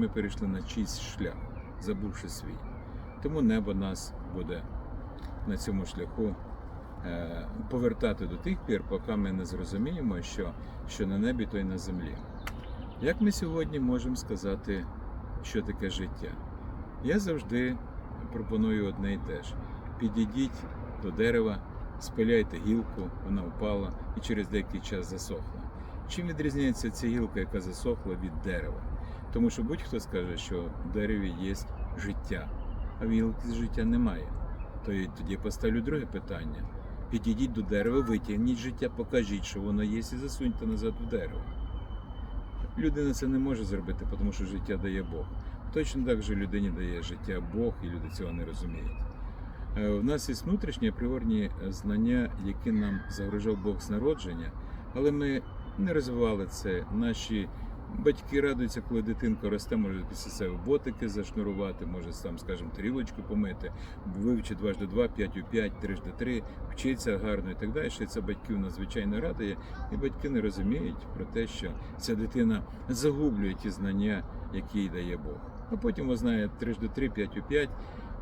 ми перейшли на чийсь шлях, забувши свій. Тому небо нас буде на цьому шляху е, повертати до тих пір, поки ми не зрозуміємо, що, що на небі, то й на землі. Як ми сьогодні можемо сказати, що таке життя? Я завжди пропоную одне і те ж: підійдіть до дерева, спиляйте гілку, вона впала і через деякий час засохла. Чим відрізняється ця гілка, яка засохла від дерева? Тому що будь-хто скаже, що в дереві є життя, а в гілці життя немає. То я тоді поставлю друге питання. Підійдіть до дерева, витягніть життя, покажіть, що воно є, і засуньте назад в дерево. Людина це не може зробити, тому що життя дає Бог. Точно так же людині дає життя Бог, і люди цього не розуміють. Е, У нас є внутрішні апріорні знання, які нам загрожав Бог з народження, але ми не розвивали це. Наші батьки радуються, коли дитинка росте, може після себе ботики зашнурувати, може там, скажімо, тарілочку помити, вивчить дважди два, п'ять у п'ять, трижди три, вчиться гарно і так далі. І Це батьків надзвичайно радує, і батьки не розуміють про те, що ця дитина загублює ті знання, які їй дає Бог. А потім вона знає трижди три, п'ять у п'ять.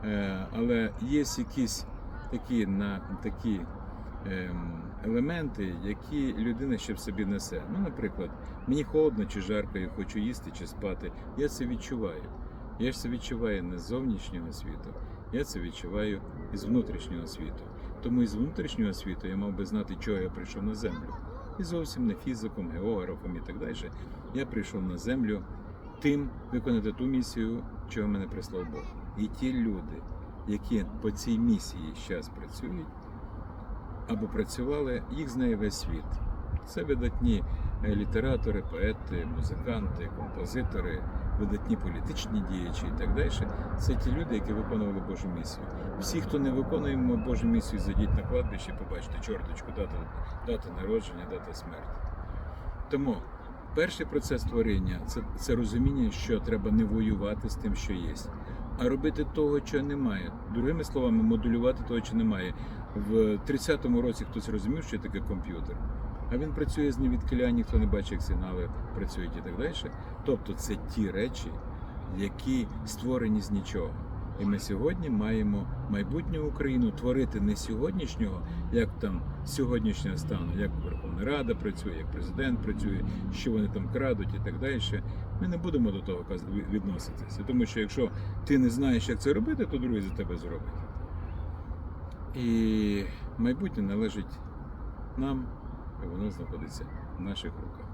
Е, але є якісь такі на такі ем, елементи, які людина ще в собі несе. Ну, наприклад, мені холодно чи жарко, я хочу їсти чи спати. Я це відчуваю. Я ж це відчуваю не з зовнішнього світу, я це відчуваю із внутрішнього світу. Тому із внутрішнього світу я мав би знати, чого я прийшов на землю. І зовсім не фізиком, географом і так далі. Я прийшов на землю тим виконати ту місію, чого мене прислав Бог. І ті люди, які по цій місії зараз працюють або працювали, їх знає весь світ. Це видатні е, літератори, поети, музиканти, композитори, видатні політичні діячі і так далі. Це ті люди, які виконували Божу місію. Всі, хто не виконує Божу місію, зайдіть на кладбище побачите чорточку, дата, дата народження, дата смерті. Тому перший процес творення це, це розуміння, що треба не воювати з тим, що є, а робити того, чого немає. Другими словами, моделювати того, що немає. В 30-му році хтось розумів, що таке комп'ютер. А він працює з невідкиля, ніхто не бачить, як сигнали працюють і так далі. Тобто це ті речі, які створені з нічого. І ми сьогодні маємо майбутню Україну творити не сьогоднішнього, як там сьогоднішнього стану, як Верховна Рада працює, як президент працює, що вони там крадуть і так далі. Ми не будемо до того відноситися. Тому що якщо ти не знаєш, як це робити, то другий за тебе зробить. І майбутнє належить нам, і воно знаходиться в наших руках.